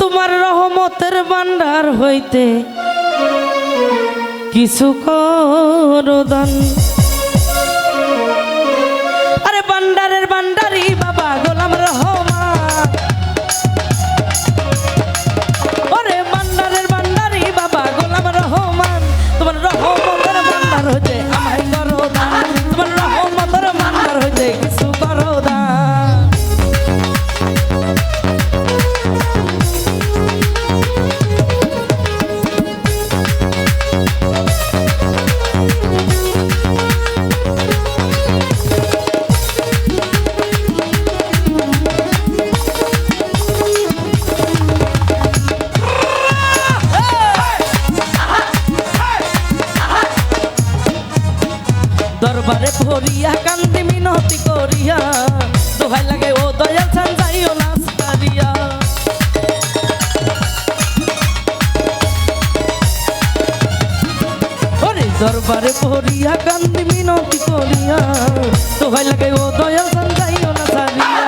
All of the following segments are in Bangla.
তোমার রহমতের ভান্ডার হইতে কিছু করদান দরবারে ভরিয়া কান্দি মিনতি করিয়া। দোহাই লাগে ও দয়াল ছান, যাইও না সারিয়া ওরে দরবারে ভরিয়া কান্দি মিনতি করিয়া। দোহাই লাগে ও দয়াল ছান, যাইও না সারিয়া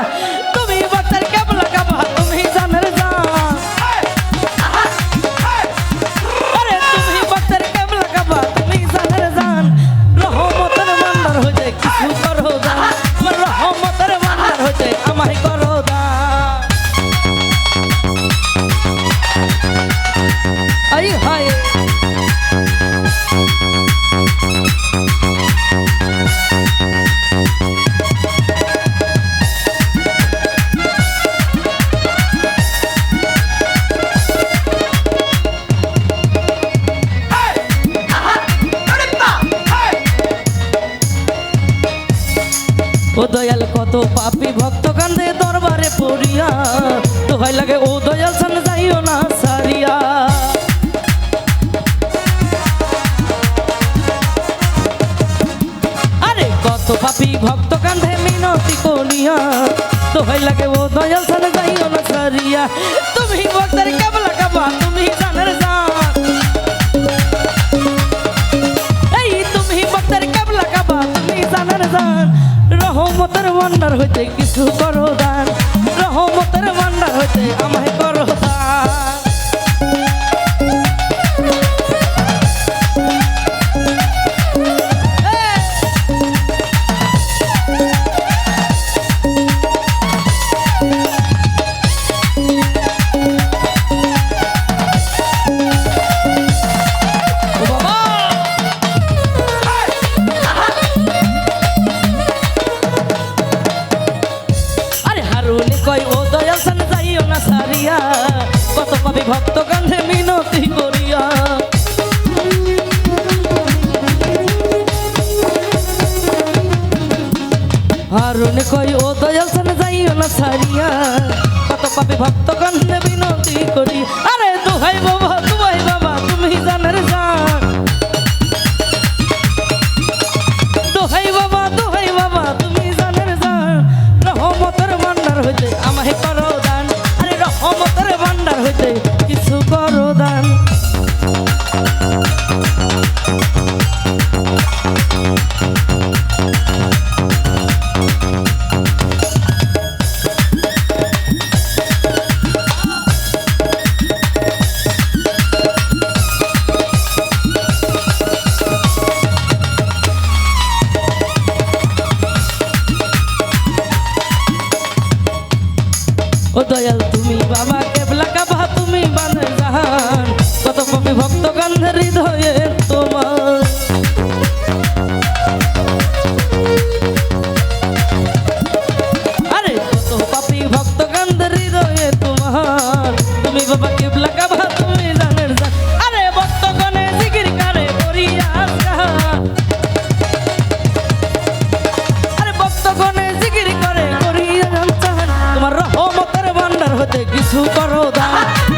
কত পাপি ভক্ত কান্দে দরবারে পড়িয়া। দোহাই লাগে, ও দয়াল সান যাইও না সারিয়া। আরে কত পাপি ভক্ত কান্দে মিনতি করিয়া। দোহাই লাগে, ও দয়াল সান যাইও না সারিয়া। তুমি ভক্তের কেবলা কাবা, তুমি জান ভান্ডার হইতে কিছু করো দান। না সারিয়া কত পাবে ভক্ত কান্ধে মিনতি করিয়া। হারুন কই ও দয়াল সান, যাইও না সারিয়া কত পাবে ভক্ত মিনতি করি আরে তো হাইব বাবা, দোহাই ও দয়াল, তুমি বাবা কেবলা কাবা, তুমি বানের জাহান। কত কবি ভক্ত গান্ধের হৃদয়ে তোমার। আরে, কত ভক্ত গান্ধের হৃদয়ে তোমার। তুমি বাবা কেবলা কাবা, তুমি জানের আরে ভক্ত গণে জিকির করে, করিয়া আরে, ভক্তগণে ভান্ডার করো দান।